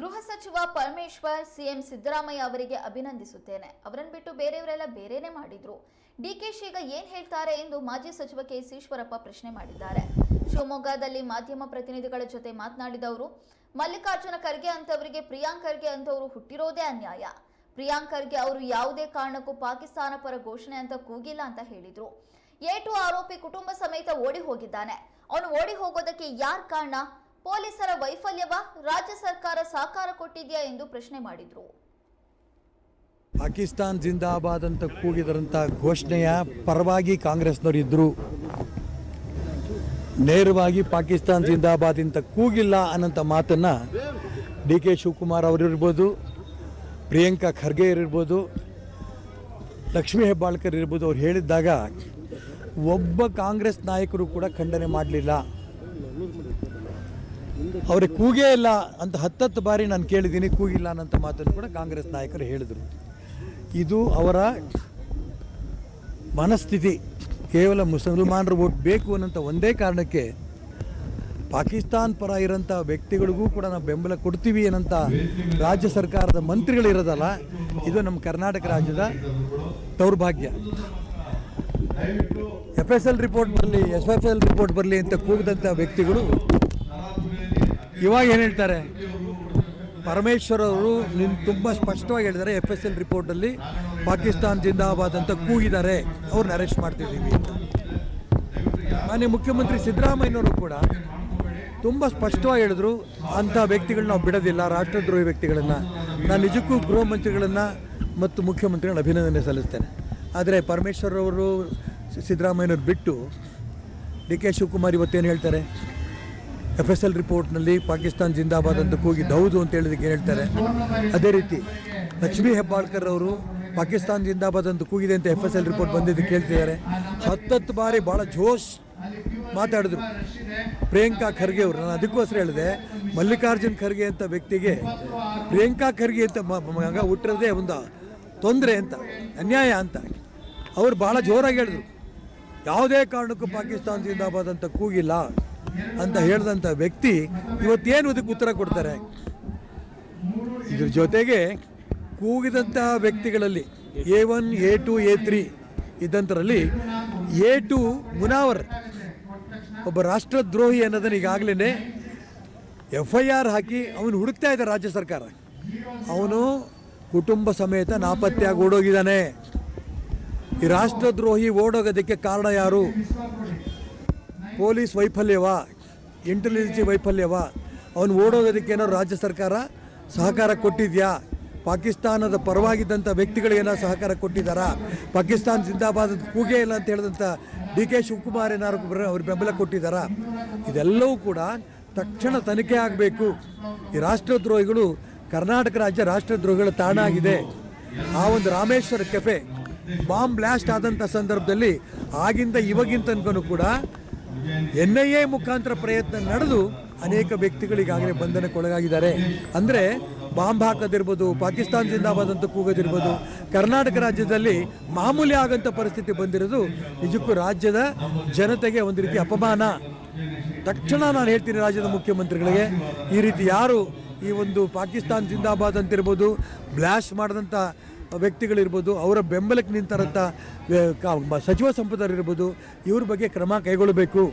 ಗೃಹ ಸಚಿವ ಪರಮೇಶ್ವರ್ ಸಿಎಂ ಸಿದ್ದರಾಮಯ್ಯ ಅವರಿಗೆ ಅಭಿನಂದಿಸುತ್ತೇನೆ. ಅವರನ್ನು ಬಿಟ್ಟು ಬೇರೆಯವರೆಲ್ಲ ಬೇರೆನೇ ಮಾಡಿದ್ರು. ಡಿಕೆಶಿ ಈಗ ಏನ್ ಹೇಳ್ತಾರೆ ಎಂದು ಮಾಜಿ ಸಚಿವ ಕೆ ಈಶ್ವರಪ್ಪ ಪ್ರಶ್ನೆ ಮಾಡಿದ್ದಾರೆ. ಶಿವಮೊಗ್ಗದಲ್ಲಿ ಮಾಧ್ಯಮ ಪ್ರತಿನಿಧಿಗಳ ಜೊತೆ ಮಾತನಾಡಿದ ಅವರು ಮಲ್ಲಿಕಾರ್ಜುನ ಖರ್ಗೆ ಅಂತವರಿಗೆ ಪ್ರಿಯಾಂಕ್ ಖರ್ಗೆ ಅಂತವರು ಹುಟ್ಟಿರೋದೇ ಅನ್ಯಾಯ. ಪ್ರಿಯಾಂಕ್ ಖರ್ಗೆ ಅವರು ಯಾವುದೇ ಕಾರಣಕ್ಕೂ ಪಾಕಿಸ್ತಾನ ಪರ ಘೋಷಣೆ ಅಂತ ಕೂಗಿಲ್ಲ ಅಂತ ಹೇಳಿದ್ರು. ಏಟು ಆರೋಪಿ ಕುಟುಂಬ ಸಮೇತ ಓಡಿ ಹೋಗಿದ್ದಾನೆ. ಅವನು ಓಡಿ ಹೋಗೋದಕ್ಕೆ ಯಾರ್ ಕಾರಣ? ಪೊಲೀಸರ ವೈಫಲ್ಯವ ರಾಜ್ಯ ಸರ್ಕಾರ ಸಹಕಾರ ಕೊಟ್ಟಿದೆಯಾ ಎಂದು ಪ್ರಶ್ನೆ ಮಾಡಿದ್ರು. ಪಾಕಿಸ್ತಾನ್ ಜಿಂದಾಬಾದ್ ಅಂತ ಕೂಗಿದರಂಥ ಘೋಷಣೆಯ ಪರವಾಗಿ ಕಾಂಗ್ರೆಸ್ನವರು ಇದ್ದರು ನೇರವಾಗಿ ಪಾಕಿಸ್ತಾನ್ ಜಿಂದಾಬಾದ್ ಅಂತ ಕೂಗಿಲ್ಲ ಅನ್ನೋಂಥ ಮಾತನ್ನು ಡಿ ಕೆ ಶಿವಕುಮಾರ್ ಅವರಿರ್ಬೋದು ಪ್ರಿಯಾಂಕಾ ಖರ್ಗೆ ಇರ್ಬೋದು, ಲಕ್ಷ್ಮೀ ಹೆಬ್ಬಾಳ್ಕರ್ ಇರ್ಬೋದು, ಅವ್ರು ಹೇಳಿದ್ದಾಗ ಒಬ್ಬ ಕಾಂಗ್ರೆಸ್ ನಾಯಕರು ಕೂಡ ಖಂಡನೆ ಮಾಡಲಿಲ್ಲ. ಅವ್ರಿಗೆ ಕೂಗೇ ಇಲ್ಲ ಅಂತ ಹತ್ತತ್ತು ಬಾರಿ ನಾನು ಕೇಳಿದ್ದೀನಿ, ಕೂಗಿಲ್ಲ ಅನ್ನೋಂಥ ಮಾತನ್ನು ಕೂಡ ಕಾಂಗ್ರೆಸ್ ನಾಯಕರು ಹೇಳಿದರು. ಇದು ಅವರ ಮನಸ್ಥಿತಿ. ಕೇವಲ ಮುಸಲ್ಮಾನರು ಓಟ್ ಬೇಕು ಅನ್ನೋಂಥ ಒಂದೇ ಕಾರಣಕ್ಕೆ ಪಾಕಿಸ್ತಾನ್ ಪರ ಇರೋಂಥ ವ್ಯಕ್ತಿಗಳಿಗೂ ಕೂಡ ನಾವು ಬೆಂಬಲ ಕೊಡ್ತೀವಿ ಅನ್ನೋಂಥ ರಾಜ್ಯ ಸರ್ಕಾರದ ಮಂತ್ರಿಗಳಿರೋದಲ್ಲ ಇದು ನಮ್ಮ ಕರ್ನಾಟಕ ರಾಜ್ಯದ ದೌರ್ಭಾಗ್ಯ. ಎಫ್ ಎಸ್ ಎಲ್ ರಿಪೋರ್ಟ್ ಬರಲಿ ಎಸ್ ಎಫ್ ಎಲ್ ರಿಪೋರ್ಟ್ ಬರಲಿ ಅಂತ ಕೂಗಿದಂಥ ವ್ಯಕ್ತಿಗಳು ಇವಾಗ ಏನು ಹೇಳ್ತಾರೆ? ಪರಮೇಶ್ವರ್ ಅವರು ನಿನ್ ತುಂಬ ಸ್ಪಷ್ಟವಾಗಿ ಹೇಳಿದ್ದಾರೆ ಎಫ್ ಎಸ್ ಎಲ್ ರಿಪೋರ್ಟಲ್ಲಿ ಪಾಕಿಸ್ತಾನ್ ಜಿಂದಾಬಾದ್ ಅಂತ ಕೂಗಿದ್ದಾರೆ. ಅವ್ರನ್ನ ಅರೆಸ್ಟ್ ಮಾಡ್ತಿದ್ದೀವಿ ಮಾನ್ಯ ಮುಖ್ಯಮಂತ್ರಿ ಸಿದ್ದರಾಮಯ್ಯನವರು ಕೂಡ ತುಂಬ ಸ್ಪಷ್ಟವಾಗಿ ಹೇಳಿದ್ರು, ಅಂಥ ವ್ಯಕ್ತಿಗಳನ್ನ ನಾವು ಬಿಡೋದಿಲ್ಲ, ರಾಷ್ಟ್ರದ್ರೋಹಿ ವ್ಯಕ್ತಿಗಳನ್ನು. ನಾನು ನಿಜಕ್ಕೂ ಗೃಹ ಮಂತ್ರಿಗಳನ್ನು ಮತ್ತು ಮುಖ್ಯಮಂತ್ರಿಗಳನ್ನ ಅಭಿನಂದನೆ ಸಲ್ಲಿಸ್ತೇನೆ. ಆದರೆ ಪರಮೇಶ್ವರ್ ಅವರು ಸಿದ್ದರಾಮಯ್ಯನವ್ರು ಬಿಟ್ಟು ಡಿ ಕೆ ಶಿವಕುಮಾರ್ ಇವತ್ತೇನು ಹೇಳ್ತಾರೆ? ಎಫ್ ಎಸ್ ಎಲ್ ರಿಪೋರ್ಟ್ನಲ್ಲಿ ಪಾಕಿಸ್ತಾನ್ ಜಿಂದಾಬಾದ್ ಅಂತ ಕೂಗಿದ್ದು ಹೌದು ಅಂತ ಹೇಳಿದಕ್ಕೆ ಏನು ಹೇಳ್ತಾರೆ? ಅದೇ ರೀತಿ ಲಕ್ಷ್ಮಿ ಹೆಬ್ಬಾಳ್ಕರ್ ಅವರು ಪಾಕಿಸ್ತಾನ್ ಜಿಂದಾಬಾದ್ ಅಂತ ಕೂಗಿದೆ ಅಂತ ಎಫ್ ಎಸ್ ಎಲ್ ರಿಪೋರ್ಟ್ ಬಂದಿದ್ದು ಕೇಳ್ತಿದ್ದಾರೆ ಹತ್ತತ್ತು ಬಾರಿ ಭಾಳ ಜೋಶ್ ಮಾತಾಡಿದ್ರು. ಪ್ರಿಯಾಂಕಾ ಖರ್ಗೆ ಅವರು. ನಾನು ಅದಕ್ಕೋಸ್ಕರ ಹೇಳಿದೆ, ಮಲ್ಲಿಕಾರ್ಜುನ್ ಖರ್ಗೆ ಅಂತ ವ್ಯಕ್ತಿಗೆ ಪ್ರಿಯಾಂಕಾ ಖರ್ಗೆ ಅಂತ ಮಗ ಹುಟ್ಟಿರೋದೇ ಒಂದು ತೊಂದರೆ ಅಂತ, ಅನ್ಯಾಯ ಅಂತ. ಅವ್ರು ಭಾಳ ಜೋರಾಗಿ ಹೇಳಿದ್ರು. ಯಾವುದೇ ಕಾರಣಕ್ಕೂ ಪಾಕಿಸ್ತಾನ್ ಜಿಂದಾಬಾದ್ ಅಂತ ಕೂಗಿಲ್ಲ. ಅಂತ ಹೇಳಿದಂಥ ವ್ಯಕ್ತಿ ಇವತ್ತೇನು ಇದಕ್ಕೆ ಉತ್ತರ ಕೊಡ್ತಾರೆ? ಇದ್ರ ಜೊತೆಗೆ ಕೂಗಿದಂತಹ ವ್ಯಕ್ತಿಗಳಲ್ಲಿ A one A two A three ಇದ್ದಂಥರಲ್ಲಿ A two Munawar, ಒಬ್ಬ ರಾಷ್ಟ್ರದ್ರೋಹಿ ಅನ್ನೋದನ್ನು ಈಗಾಗಲೇ ಎಫ್ ಐ ಆರ್ ಹಾಕಿ ಅವನು ಹುಡುಕ್ತಾ ಇದ್ದ ರಾಜ್ಯ ಸರ್ಕಾರ. ಅವನು ಕುಟುಂಬ ಸಮೇತ ನಾಪತ್ತೆಯಾಗಿ ಓಡೋಗಿದ್ದಾನೆ. ಈ ರಾಷ್ಟ್ರದ್ರೋಹಿ ಓಡೋಗೋದಕ್ಕೆ ಕಾರಣ ಯಾರು? ಪೊಲೀಸ್ ವೈಫಲ್ಯವಾ? ಇಂಟೆಲಿಜೆನ್ಸಿ ವೈಫಲ್ಯವ? ಅವನು ಓಡೋದಕ್ಕೇನೋ ಏನೋ ರಾಜ್ಯ ಸರ್ಕಾರ ಸಹಕಾರ ಕೊಟ್ಟಿದೆಯಾ? ಪಾಕಿಸ್ತಾನದ ಪರವಾಗಿದ್ದಂಥ ವ್ಯಕ್ತಿಗಳಿಗೇನೋ ಸಹಕಾರ ಕೊಟ್ಟಿದ್ದಾರಾ? ಪಾಕಿಸ್ತಾನ ಜಿಂದಾಬಾದ್ ಕೂಗೇ ಇಲ್ಲ ಅಂತ ಹೇಳಿದಂಥ ಡಿ ಕೆ ಶಿವಕುಮಾರ್ ಏನಾರು ಅವ್ರ ಬೆಂಬಲ ಕೊಟ್ಟಿದ್ದಾರಾ? ಇದೆಲ್ಲವೂ ಕೂಡ ತಕ್ಷಣ ತನಿಖೆ ಆಗಬೇಕು. ಈ ರಾಷ್ಟ್ರದ್ರೋಹಿಗಳು ಕರ್ನಾಟಕ ರಾಜ್ಯ ರಾಷ್ಟ್ರದ್ರೋಹಿಗಳ ತಾಣ ಆಗಿದೆ ಆ ಒಂದು ರಾಮೇಶ್ವರ ಕೆಫೆ ಬಾಂಬ್ ಬ್ಲಾಸ್ಟ್ ಆದಂಥ ಸಂದರ್ಭದಲ್ಲಿ ಆಗಿಂದ ಇವಾಗಿಂದ ತನಕನೂ ಕೂಡ ಎನ್ ಐ ಎ ಮುಖಾಂತರ ಪ್ರಯತ್ನ ನಡೆದು ಅನೇಕ ವ್ಯಕ್ತಿಗಳು ಈಗಾಗಲೇ ಬಂಧನಕ್ಕೊಳಗಾಗಿದ್ದಾರೆ. ಅಂದರೆ ಬಾಂಬ್ ಹಾಕೋದಿರ್ಬೋದು, ಪಾಕಿಸ್ತಾನ ಜಿಂದಾಬಾದ್ ಅಂತ ಕೂಗೋದಿರ್ಬೋದು, ಕರ್ನಾಟಕ ರಾಜ್ಯದಲ್ಲಿ ಮಾಮೂಲಿ ಆಗಂಥ ಪರಿಸ್ಥಿತಿ ಬಂದಿರೋದು ನಿಜಕ್ಕೂ ರಾಜ್ಯದ ಜನತೆಗೆ ಒಂದು ರೀತಿ ಅಪಮಾನ. ತಕ್ಷಣ ನಾನು ಹೇಳ್ತೀನಿ ರಾಜ್ಯದ ಮುಖ್ಯಮಂತ್ರಿಗಳಿಗೆ, ಈ ರೀತಿ ಯಾರು ಈ ಒಂದು ಪಾಕಿಸ್ತಾನ ಜಿಂದಾಬಾದ್ ಅಂತಿರ್ಬೋದು, ಬ್ಲಾಸ್ಟ್ ಮಾಡಿದಂಥ ವ್ಯಕ್ತಿಗಳಿರ್ಬೋದು ಅವರ ಬೆಂಬಲಕ್ಕೆ ನಿಂತಾರಂಥ ಸಚಿವ ಸಂಪದರಿರ್ಬೋದು ಇವ್ರ ಬಗ್ಗೆ ಕ್ರಮ ಕೈಗೊಳ್ಳಬೇಕು.